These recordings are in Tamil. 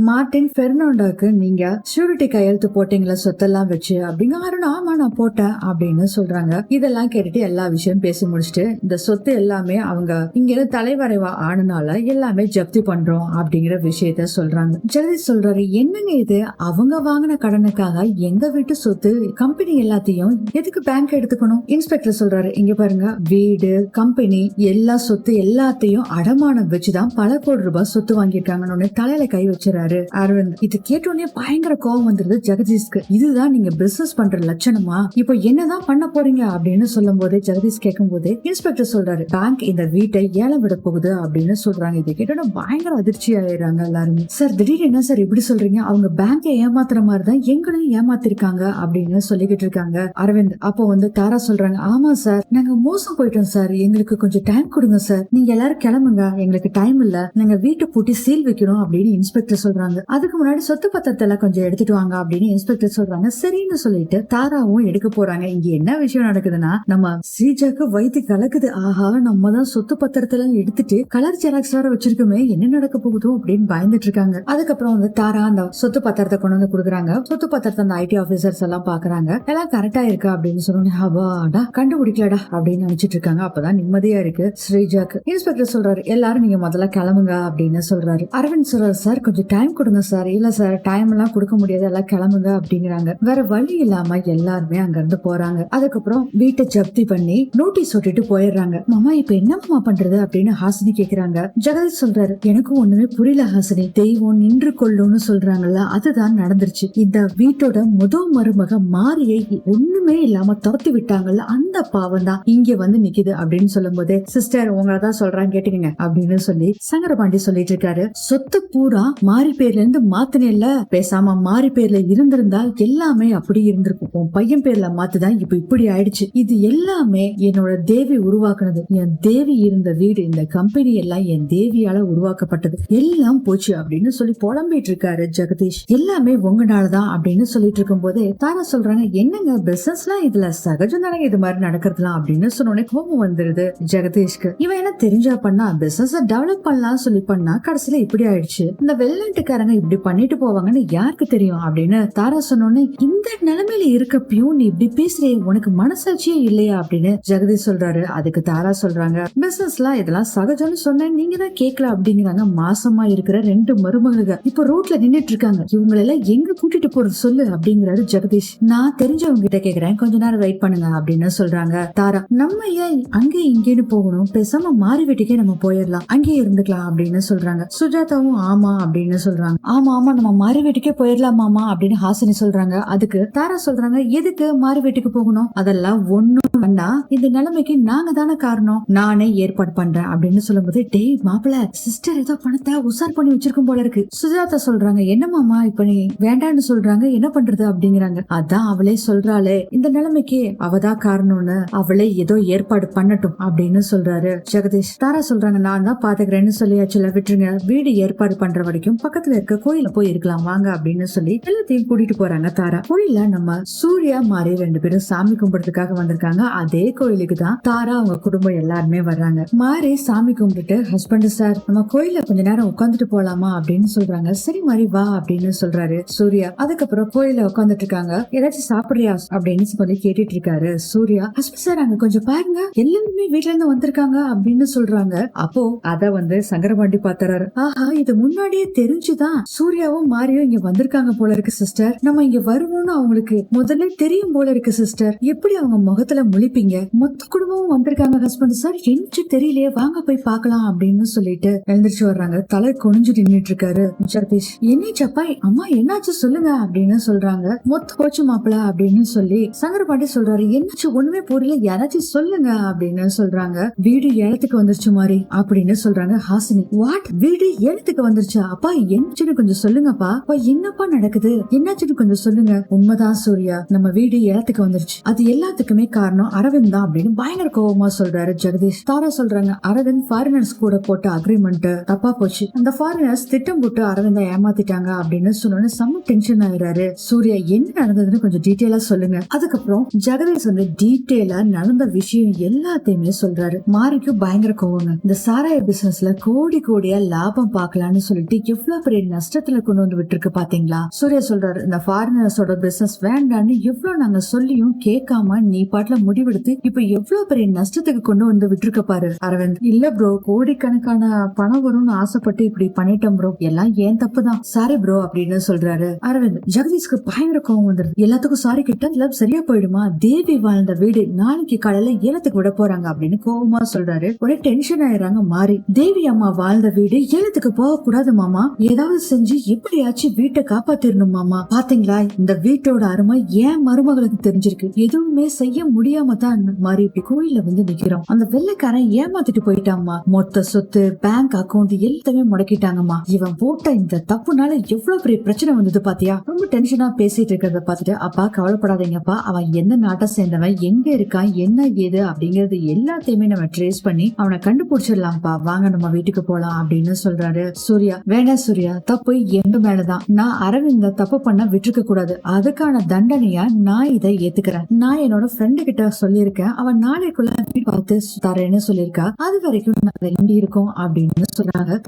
மார்டின் பெர்னாண்டாக்கு நீங்க ஷூரிட்டி கையெழுத்து போட்டீங்களா சொத்தெல்லாம் வச்சு? அப்படிங்க அருண் ஆமா நான் போட்டேன் அப்படின்னு சொல்றாங்க. இதெல்லாம் கேட்டுட்டு எல்லா விஷயம் பேசி முடிச்சுட்டு இந்த சொத்து எல்லாமே அவங்க இங்க இருந்து தலைவரைவா ஆனனால எல்லாமே ஜப்தி பண்றோம் அப்படிங்கிற விஷயத்த சொல்றாங்க. ஜெகதீஷ் சொல்றாரு என்னங்க இது? அவங்க வாங்கின கடனுக்காக எங்க வீட்டு சொத்து கம்பெனி எல்லாத்தையும் எதுக்கு பேங்க் எடுத்துக்கணும்? இன்ஸ்பெக்டர் சொல்றாரு இங்க பாருங்க வீடு கம்பெனி எல்லா சொத்து எல்லாத்தையும் அடமானம் வச்சுதான் பல கோடி ரூபாய் சொத்து வாங்கியிருக்காங்கன்னு உடனே தலையில கை வச்சுறாரு. அரவிந்த். இது கேட்டோடனே பயங்கர கோவம் வந்துருது ஜெகதீஷ்க்கு. இதுதான் நீங்க பிசினஸ் பண்ற லட்சணமா? இப்போ என்னதான் பண்ண போறீங்க அப்படின்னு சொல்லும் போது ஜெகதீஷ் கேட்கும் போது இன்ஸ்பெக்டர் சொல்றாரு பேங்க் இந்த வீட்டை ஏலம் விட போகுது அப்படின்னு சொல்றாங்க. இதை கேட்டோட பயங்கர அதிர்ச்சி ஆயிடுறாங்க எல்லாருமே. சார் திடீர்னு என்ன சார் இப்படி சொல்றீங்க? அவங்க பேங்கை ஏமாத்துற மாதிரி தான் எங்களையும் ஏமாத்திருக்காங்க அப்படின்னு சொல்லிக்கிட்டு இருக்காங்க அரவிந்த். அப்போ வந்து தாரா சொல்றாங்க ஆமா சார் நாங்க மோசம் போயிட்டோம் சார். எங்களுக்கு கொஞ்சம் டைம் கொடுங்க சார். நீங்க எல்லாரும் கிளம்புங்க. எங்களுக்கு டைம் இல்ல. நாங்க வீட்டை பூட்டி சீல் வைக்கணும் அப்படின்னு இன்ஸ்பெக்டர் சொல்றாங்க. அதுக்கு முன்னாடி சொத்து பத்திரத்தை கொஞ்சம் எடுத்துட்டு வாங்க அப்படின்னு இன்ஸ்பெக்டர் சொல்றாங்க. சரின்னு சொல்லிட்டு தாராவும் எடுக்க போறாங்க. இங்க என்ன விஷயம் நடக்குதுன்னா நம்ம ஸ்ரீஜாக்கு வயிற்று கலக்குது. ஆஹா நம்ம தான் சொத்து பத்திரத்தை எடுத்துட்டு கலர் ஜெராக்ஸ் வேற வச்சிருக்கோமே. என்ன நடக்க போகுதோ அப்படின்னு பயந்துட்டு இருக்காங்க. அதுக்கப்புறம் வந்து தாரா அந்த சொத்து பத்திரத்தை கொண்டு வந்து கொடுக்குறாங்க. சொத்து பத்திரத்தை அந்த ஐடி ஆபீசர்ஸ் எல்லாம் பாக்குறாங்க. எல்லாம் கரெக்டா இருக்கா அப்படின்னு சொன்னோன்னே அவாடா கண்டுபிடிக்கலடா அப்படின்னு நினைச்சிட்டு இருக்காங்க. அப்பதான் நிம்மதியா இருக்கு ஸ்ரீஜாக்கு இன்ஸ்பெக்டர் சொல்றாரு எல்லாரும் நீங்க முதல்ல கிளம்புங்க அப்படின்னு சொல்றாரு. அரவிந்த் சொல்றாரு சார் கொஞ்சம் டைம் கொடுங்க சார் இல்ல சார் டைம் எல்லாம் கொடுக்க முடியாது. எல்லாம் கிளம்புங்க அப்படிங்கிறாங்க. வேற வழி இல்லாம எல்லாருமே அங்க இருந்து போறாங்க. அதுக்கப்புறம் வீட்டை ஜப்தி பண்ணி நோட்டீஸ் ஒட்டிட்டு போயிடுறாங்க. மாமா இப்ப என்னம்மா பண்றது? அப்படின்னு ஹாசினி கேக்குறாங்க. ஜெகதீஷ் சொல்றாரு எனக்கும் ஒண்ணுமே புரியல ஹாசினி. தெய்வம் நின்று கொள்ளும்னு சொல்றாங்கல்ல அதுதான் நடந்துருச்சு. இந்த வீட்டோட முதல் மருமக மாரியை ஒண்ணுமே இல்லாம துரத்தி விட்டாங்கல்ல அந்த பாவம் தான் இங்க வந்து நிக்குது. அப்படின்னு சொல்லும் போது சிஸ்டர் உங்களை தான் சொல்றாங்க கேட்டுக்கங்க. அப்படின்னு சொல்லி சங்கரபாண்டி சொல்லிட்டு இருக்காரு. சொத்து பூரா மாறி பேர்ல இருந்து மாத்தினேல பேசாம மாறி பேர்ல இருந்திருந்தா எல்லாமே அப்படி இருந்திருக்கும். உன் பையன் பேர்ல மாத்துதான் இப்ப இப்படி ஆயிடுச்சு. இது எல்லாமே என்னோட தேவி உருவாக்குனது. என் தேவி இருந்த வீடு இந்த கம்பெனி எல்லாம் என் தேவியால உருவாக்கப்பட்டது. எல்லாம் போச்சு அப்படின்னு சொல்லி புலம்பிட்டு இருக்காரு ஜெகதீஷ். எல்லாமே உங்கனாலதான் அப்படின்னு சொல்லிட்டு இருக்கும் போதே தாரா சொல்றாங்க என்னங்க பிசினஸ்லாம் இதுல சகஜம் தானே? இது மாதிரி நடக்கிறதுலாம்? அப்படின்னு சொன்னோடனே கோபம் வந்துருது ஜெகதீஷ்க்கு. இவன் என்ன தெரிஞ்சா பண்ணா பிசினஸ் டெவலப் பண்ணலாம் சொல்லி பண்ணா கடைசியில இப்படி ஆயிடுச்சு. இந்த வீட்டுக்காரங்க இப்படி பண்ணிட்டு போவாங்கன்னு யாருக்கு தெரியும் அப்படின்னு தாரா சொன்னோன்னே இந்த நிலைமையில இருக்கப்பயும் நீ இப்படி பேசுறே உனக்கு மனசாட்சியே இல்லையா? அப்படின்னு ஜெகதீஷ் சொல்றாரு. அதுக்கு தாரா சொல்றாங்க பிசினஸ்லாம் இதெல்லாம் சகஜம்னு சொன்னேன் நீங்க தான் கேட்கல அப்படிங்கிறாங்க மாசமா இருக்கிற ரெண்டு மருமகளுங்க. இப்ப ரோட்ல நின்னுட்டு இருக்காங்க இவங்களை எல்லாம் எங்க கூட்டிட்டு போறது சொல்லு அப்படிங்கிறாரு ஜெகதீஷ். நான் தெரிஞ்சவங்க கிட்ட கேக்குறேன் கொஞ்ச நேரம் வெயிட் பண்ணுங்க அப்படின்னு சொல்றாங்க தாரா. நம்ம ஏன் அங்கே இங்கேன்னு போகணும்? பேசாம மாறி வீட்டுக்கே நம்ம போயிடலாம் அங்கேயே இருந்துக்கலாம் அப்படின்னு சொல்றாங்க. சுஜாதாவும் ஆமா அப்படின்னு சொல்றாங்க. ஆமா ஆமா நம்ம மாறி வீட்டுக்கே போயிடலாமாமா அப்படின்னு ஹாசினி சொல்றாங்க. அதுக்கு தாரா சொல்றாங்க எதுக்கு மாறி வீட்டுக்கு போகணும்? அதெல்லாம் ஒண்ணும் வேண்டாம் இந்த நிலைமைக்கு நாங்க தானே காரணம். நானே ஏற்பாடு பண்றேன் அப்படின்னு சொல்லும்போது டேய் மாப்பிள்ள சிஸ்டர் ஏதோ பணத்தை உசார் பண்ணி வச்சிருக்கும் போல இருக்கு. சுஜாதா சொல்றாங்க என்னமாமா இப்ப நீ வேண்டான்னு சொல்றாங்க என்ன பண்றது? அப்படிங்கிறாங்க. அதான் அவளே சொல்றாளே இந்த நிலைமைக்கு அவதான் காரணம்னு. அவளே ஏதோ ஏற்பாடு பண்ணட்டும் அப்படின்னு சொல்றாரு ஜெகதீஷ். தாரா சொல்றாங்க நான் தான் பாத்துக்கிறேன்னு சொல்லியாச்சுல விட்டுருங்க. வீடு ஏற்பாடு பண்ற வரைக்கும் பக்கத்துல இருக்க கோயில போய் இருக்கலாம் வாங்க அப்படின்னு சொல்லி எல்லாத்தையும் கூட்டிட்டு போறாங்க தாரா. கோயில நம்ம சூர்யா மாறி ரெண்டு பேரும் சாமி கும்பிடுறதுக்காக வந்திருக்காங்க. அதே கோயிலுக்கு தான் தாரா அவங்க குடும்பம் எல்லாருமே வர்றாங்க. மாறி சாமி கும்பிட்டுட்டு ஹஸ்பண்ட் சார் நம்ம கோயில கொஞ்ச நேரம் உட்காந்துட்டு போலாமா? அப்படின்னு சொல்றாங்க. சரி மாதிரி வா அப்படின்னு சொல்றாரு சூர்யா. அதுக்கப்புறம் கோயில உட்காந்துட்டு இருக்காங்க. ஏதாச்சும் சாப்பிடுறியா? அப்படின்னு சொல்லி கேட்டுட்டு இருக்காரு சூர்யா. ஹஸ்பண்ட் சார் அங்க கொஞ்சம் பாருங்க. எல்லாருமே வீட்ல இருந்து வந்திருக்காங்க அப்படின்னு சொல்றாங்க. அப்போ அத வந்து சங்கரபாண்டி பாத்துறாரு. ஆஹா இது முன்னாடியே தெரிஞ்சு தெரிஞ்சுதான் சூர்யாவும் மாரியும் இங்க வந்திருக்காங்க போல இருக்கு சிஸ்டர் நம்ம இங்க வருவோம்னு அவங்களுக்கு முதல்ல தெரியும் போல இருக்கு சிஸ்டர் எப்படி அவங்க முகத்துல முழிப்பீங்க? மொத்த குடும்பமும் வந்திருக்காங்க ஹஸ்பண்ட் சார் என்னச்சு தெரியலையே வாங்க போய் பார்க்கலாம் அப்படின்னு சொல்லிட்டு எழுந்திரிச்சு வர்றாங்க. தலை குனிஞ்சு நின்னுட்டு இருக்காரு ஜெகதீஷ் என்ன சப்பா அம்மா என்னாச்சு சொல்லுங்க அப்படின்னு சொல்றாங்க. மொத்த போச்சு மாப்பிள அப்படின்னு சொல்லி சங்கரபாண்டி சொல்றாரு. என்னாச்சு ஒண்ணுமே புரியல யாராச்சும் சொல்லுங்க அப்படின்னு சொல்றாங்க. வீடு ஏலத்துக்கு வந்துருச்சு மாதிரி அப்படின்னு சொல்றாங்க ஹாசினி. வாட் வீடு ஏலத்துக்கு வந்துருச்சு? அப்பா என்னச்சுன்னு கொஞ்சம் சொல்லுங்கப்பா. அப்பா என்னப்பா நடக்குது? என்னாச்சுன்னு கொஞ்சம் சொல்லுங்க. உண்மைதான் சூர்யா. நம்ம வீடு ஏலத்துக்கு வந்துருச்சு. அது எல்லாத்துக்குமே காரணம் அரவிந்த் தான் அப்படின்னு பயங்கர கோவமா சொல்றாரு ஜெகதீஷ். தாரா சொல்றாங்க அரவிந்த் ஃபாரினர்ஸ் கூட போட்ட அக்ரிமெண்ட் தப்பா போச்சு. அந்த ஃபாரினர்ஸ் திட்டம் போட்டு அரவிந்த ஏமாத்திட்டாங்க அப்படின்னு சொன்னோன்னு செம்ம டென்ஷன் ஆயிடுறாரு சூர்யா என்ன நடந்ததுன்னு கொஞ்சம் டீட்டெயிலா சொல்லுங்க. அதுக்கப்புறம் ஜெகதீஷ் வந்து டீட்டெயிலா நடந்த விஷயம் எல்லாத்தையுமே சொல்றாரு. மாரிக்கு பயங்கர கோவங்க. இந்த சாராய பிசினஸ்ல கோடி கோடியா லாபம் பார்க்கலாம்னு சொல்லிட்டு எவ்வளவு பெரிய நஷ்டத்துல கொண்டு வந்து விட்டுருக்கு பாத்தீங்களா? சூர்யா சொல்றாரு இந்த ஃபாரினர்ஸோட பிசினஸ் வேண்டான்னு எவ்வளவு நாங்க சொல்லியும் கேட்காம நீ பாட்டுல முடிவெடுத்து இப்ப எவ்வளவு பெரிய நஷ்டத்துக்கு கொண்டு வந்து விட்டுருக்க பாரு அரவிந்த். இல்ல ப்ரோ கோடிக்கணக்கான பணம் வரும்னு ஆசைப்பட்டு இப்படி பண்ணிட்டோம் ப்ரோ எல்லாம் ஏன் தப்பு தான் சாரி ப்ரோ அப்படின்னு சொல்றாரு. அரவிந்த் ஜெகதீஷ்க்கு பயங்கர கோவம் வந்துருது. எல்லாத்துக்கும் சாரி கிட்ட எல்லாம் சரியா போயிடுமா? தேவி வாழ்ந்த வீடு நாளைக்கு காலையில ஏலத்துக்கு விட போறாங்க அப்படின்னு கோவமா சொல்றாரு. ஒரே டென்ஷன் ஆயிடுறாங்க மாறி. தேவி அம்மா வாழ்ந்த வீடு ஏலத்துக்கு போக கூடாது மாமா. ஏதாவது செஞ்சு எப்படியாச்சும் வீட்டை காப்பாத்திரணும் மாமா? பாத்தீங்களா? இந்த வீட்டோட அருமை ஏன் மருமகளுக்கு தெரிஞ்சிருக்கு? எதுவுமே செய்ய முடியாம தான் மாதிரி இப்படி கோயில்ல வந்து நிக்கிறோம். அந்த வெள்ளைக்காரன் ஏமாத்திட்டு போயிட்டாமா மொத்த சொத்து பேங்க் அக்கவுண்ட் எல்லாத்தையுமே முடக்கிட்டாங்கம்மா. இவன் போட்ட இந்த தப்புனால எவ்வளவு பெரிய பிரச்சனை வந்தது பாத்தியா? ரொம்ப டென்ஷனா பேசிட்டு இருக்கிறத பார்த்துட்டு அப்பா கவலைப்படாதீங்கப்பா. அவன் எந்த நாட்டை சேர்ந்தவன் எங்க இருக்கான் என்ன ஏது? அப்படிங்கறது எல்லாத்தையுமே நம்ம ட்ரேஸ் பண்ணி அவனை கண்டுபிடிச்சிடலாம்ப்பா. வாங்க நம்ம வீட்டுக்கு போலாம் அப்படின்னு சொல்றாரு சூர்யா. வேணா சூர்யா தப்பு எங்க மேலதான். நான் அரவிந்த தப்பு பண்ண விட்டுருக்க கூடாது. அதுக்கான தண்டனையா நான் இதை ஏத்துக்கிறேன். நான் என்னோட ஃப்ரெண்டு கிட்ட சொல்லியிருக்கேன். அவன் நாளைக்குள்ள பார்த்து தரேன்னு சொல்லியிருக்கா. அது வரைக்கும் நான் இங்க இருக்கோம் அப்படின்னு சொன்னாங்க.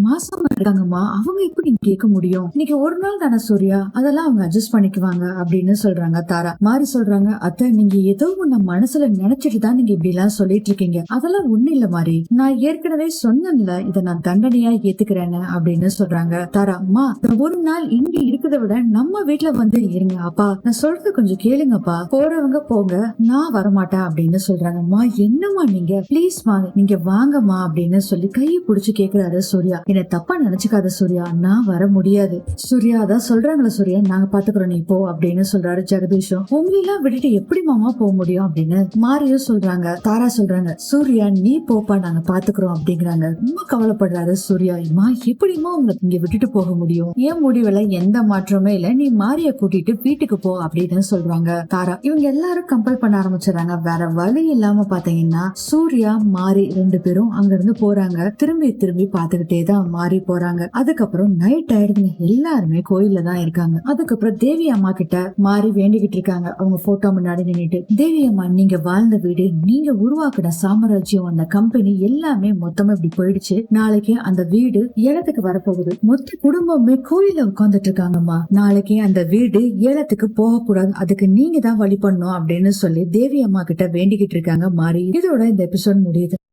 மாசமா இருக்காங்கம்மா. அவங்க எப்படி கேட்க முடியும்? இன்னைக்கு ஒரு நாள் தானே சூர்யா? அதெல்லாம் அவங்க அட்ஜஸ்ட் பண்ணிக்குவாங்க அப்படின்னு சொல்றாங்க தாரா. மாறி சொல்றாங்க அத்தை நீங்க ஏதோ ஒண்ணு மனசுல நினைச்சிட்டு தான் நீங்க இப்படி எல்லாம் சொல்லிட்டு இருக்கீங்க. அதெல்லாம் ஒண்ணு இல்ல மாறி. நான் ஏற்கனவே சொன்னேன்ல இதை நான் தண்டனையா ஏத்துக்கிறேன்னு அப்படின்னு சொல்றாங்க தாரா. அம்மா ஒரு நாள் இங்க இருக்கிறத விட நம்ம வீட்டுல வந்து இருங்க அப்பா. நான் சொல்றது கொஞ்சம் கேளுங்கப்பா. போறவங்க போங்க. நான் வரமாட்டேன் அப்படின்னு சொல்றாங்க. அம்மா என்னம்மா நீங்க? ப்ளீஸ் வாங்க நீங்க வாங்கம்மா அப்படின்னு சொல்லி கையை புடிச்சு கேக்குறாரு சூர்யா. என்ன தப்பா நினைச்சுக்காத சூர்யா. நான் வர முடியாது. சூர்யா அதான் சொல்றாங்களா சூர்யா. நாங்க பாத்துக்கிறோம் நீ போ அப்படின்னு சொல்றாரு ஜெகதீஷும். உங்களெல்லாம் விட்டுட்டு எப்படி மாமா போக முடியும் அப்படின்னு மாரியும் சொல்றாங்க தாரா சொல்றாங்க சூர்யா நீ போப்பா நாங்க பாத்துக்கிறோம் அப்படிங்கிறாங்க. ரொம்ப கவலைப்படுறாரு சூர்யா. அம்மா எப்படிமா உங்களுக்கு இங்க விட்டுட்டு போக முடியும்? ஏன் முடிவுல எந்த மாற்றமே இல்ல. நீ மாரிய கூட்டிட்டு வீட்டுக்கு போ அப்படின்னு சொல்றாங்க தாரா. இவங்க எல்லாரும் கம்பல் பண்ண ஆரம்பிச்சிடறாங்க. வேற வழி இல்லாம பாத்தீங்கன்னா சூர்யா மாரி ரெண்டு பேரும் அங்க இருந்து போறாங்க. திரும்பி திரும்பி பாத்துக்கிட்டே தான் மாறி போறாங்க. அதுக்கப்புறம் நைட் ஆயிடுதுங்க. எல்லாருமே கோயில்ல தான் இருக்காங்க. அதுக்கப்புறம் தேவி அம்மா கிட்ட மாறி வேண்டிக்கிட்டு இருக்காங்க. அவங்க போட்டோ முன்னாடி நின்னுட்டு. தேவி அம்மா நீங்க வாழ்ந்த வீடு நீங்க உருவாக்கின சாம்ராஜ்யம் அந்த கம்பெனி எல்லாமே மொத்தமா இப்படி போயிடுச்சு. நாளைக்கு அந்த வீடு ஏலத்துக்கு வரப்போகுது. மொத்த குடும்பமே கோயில உட்கார்ந்துட்டு இருக்காங்கம்மா. நாளைக்கு அந்த வீடு ஏலத்துக்கு போக கூடாது அதுக்கு நீங்க தான் வழி பண்ணணும் அப்படின்னு சொல்லி தேவி அம்மா கிட்ட வேண்டிக்கிட்டு இருக்காங்க மாறி. இதோட இந்த எபிசோட் முடியுது.